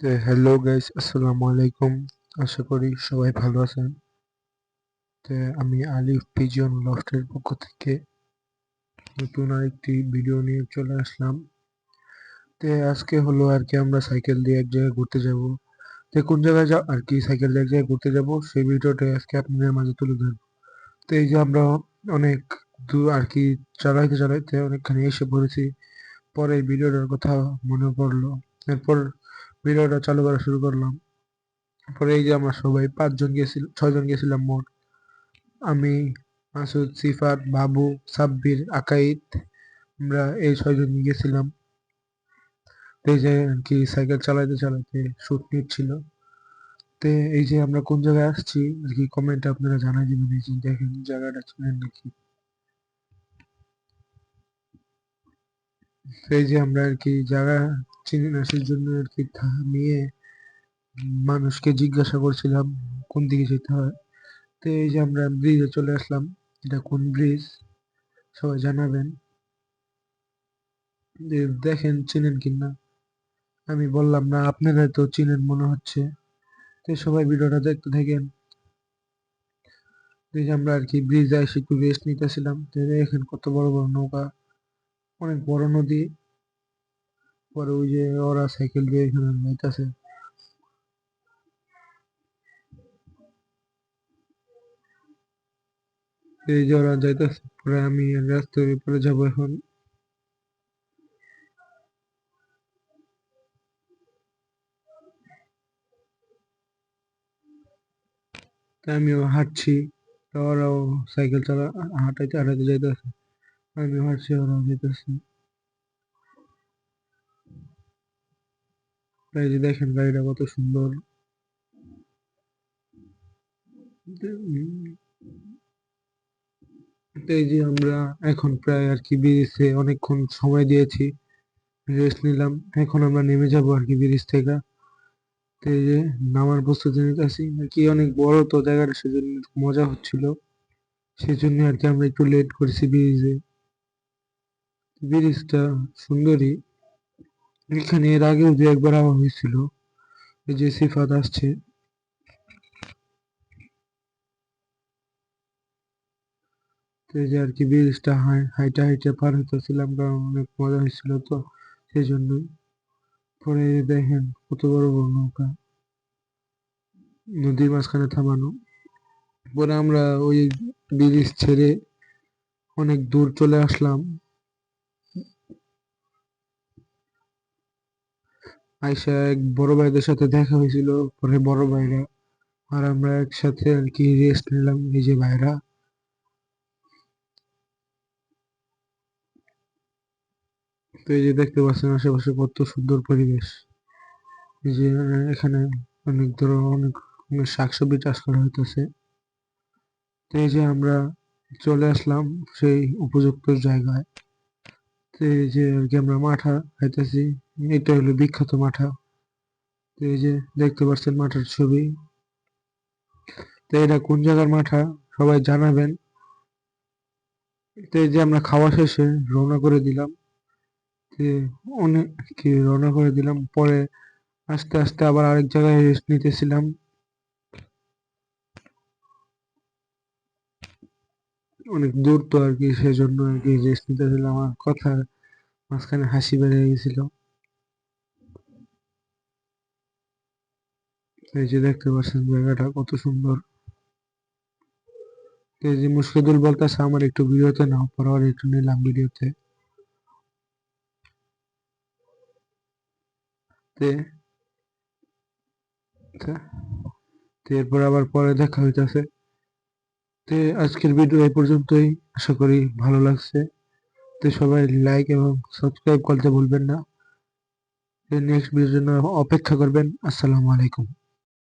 তো hello guys আসসালামু আলাইকুম। আশা করি সবাই ভালো আছেন। তো আমি আলিফ পিজন লফটের পক্ষ থেকে নতুন আরেকটি ভিডিও নিয়ে চলে আসলাম। তো আজকে হলো আর কি আমরা সাইকেল দিয়ে এক জায়গায় ঘুরতে যাব। তো কোন জায়গায় যা আর কি সাইকেল দিয়ে এক জায়গায় ঘুরতে যাব, সেই ভিডিওটা আজকে আপনাদের মাঝে তুলে ধরব। তো এই যে আমরা অনেক দূর আর কি চালাইতে চালাইতে অনেকখানি এসে পড়েছি। পরে ভিডিওটার কথা মনে পড়ল। এরপর ভিডিওটা চালু করা শুরু করলাম। পরে এই যে আমরা সবাই পাঁচজন গেছিলাম ছয়জন গেছিলাম মোট। আমি, মাসুদ, সিফাত, বাবু, সাব্বির, আকাইদ, আমরা এই ছয়জন গেছিলাম। এই যে আর কি সাইকেল চালাইতে চালাইতে শুট নিচ্ছিল তো এই যে আমরা কোন জায়গায় আসছি আর কি কমেন্টে আপনারা জানাই দিবেন, এই যে দেখেন জায়গাটা চিনেন নাকি। এই যে আমরা আর কি যারা চিনি না, সেই জন্য আর কি নিয়ে মানুষকে জিজ্ঞাসা করছিলাম, কোন দিকে যেতে হয়। তো এই যে আমরা ব্রিজে চলে আসলাম, এটা কোন ব্রিজ সবাই জানাবেন। দেখেন, চিনেন কিনা আমি বললাম, না আপনারা তো চিনেন মনে হচ্ছে। তো সবাই ভিডিওটা দেখতে থাকেন। আমরা আর কি ব্রিজে এসে একটু রেস্ট নিতেছিলাম। তো দেখেন কত বড় বড় নৌকা। অনেক বড় নদী। পরে ওই যে ওরা সাইকেল দিয়ে এখানে যাইতেছে এই যে ওরা যাইতেছে, পরে আমি রাস্তার উপরে যাব এখন। আমিও হাঁটছি ওরাও সাইকেল চালা হাঁটাইতে হাঁটাইতে যাইতেছে। আমিও হাঁটছি ওরাও যাইতেছে এই যে দেখেন গাড়িটা কত সুন্দর এই যে আমরা এখন প্রায় আর কি ব্রিজে অনেকক্ষণ সময় দিয়েছি। রেস্ট নিলাম। এখন আমরা নেমে যাব আর কি ব্রিজ থেকে। তো এই যে নামার প্রস্তুতি নিতেছি। আর কি অনেক বড় তো জায়গাটা সেজন্য মজা হচ্ছিল। সেজন্য আর কি আমরা একটু লেট করেছি ব্রিজে ব্রিজটা সুন্দরী। এখানে এর আগেও দু একবার আওয়া হয়েছিল, এই যে সিফাত আসছে। তো এই যে আর কি ব্রিজটা হাইটে হাইটে পার হইতেছিলাম, কারণ অনেক মজা হয়েছিল তো সেই জন্যই পরে দেখেন কত বড় বড় নৌকা, নদীর মাঝখানে থামানো। পরে আমরা ওই ব্রিজ ছেড়ে অনেক দূর চলে আসলাম। আইসা এক বড় ভাইদের সাথে দেখা হয়েছিল, পরে বড় ভাইরা। আর আমরা একসাথে আর কি রেস্ট নিলাম যে ভাইরা। তো এই যে দেখতে পাচ্ছেন, আশেপাশে কত সুন্দর পরিবেশ। এই যে এখানে অনেক ধরনের, অনেক শাকসবজি চাষ করা হইতেছে। তো এই যে আমরা চলে আসলাম সেই উপযুক্ত জায়গায়। তো এই যে আর কি আমরা মাঠা খাইতেছি। এটা হলো বিখ্যাত মাঠা। তো এই যে দেখতে পাচ্ছেন মাঠার ছবি। তো এটা কোন জায়গার মাঠা? সবাই জানাবেন। তো এই যে আমরা খাওয়া শেষে রওনা করে দিলাম। অনেক কি রওনা করে দিলাম। পরে আস্তে আস্তে আবার আরেক জায়গায় রেস্ট নিতেছিলাম। অনেক দূর তো আর কি, সেজন্য আর কি রেস্ট নিতেছিলাম। আমার কথা মাঝখানে হাসি বেড়ে গেছিল। এই যে দেখতে পাচ্ছেন জায়গাটা কত সুন্দর। এই যে মুশকিদুল বলতেছে আমার একটু ভিডিওতে নাও, পরে একটু নিলাম ভিডিওতে। এরপর আবার পরে দেখা হইতেছে। তে আজকের ভিডিও এই পর্যন্তই, আশা করি ভালো লাগছে। তো সবাই লাইক এবং সাবস্ক্রাইব করতে ভুলবেন না। নেক্সট ভিডিওর জন্য অপেক্ষা করবেন। আসসালামু আলাইকুম।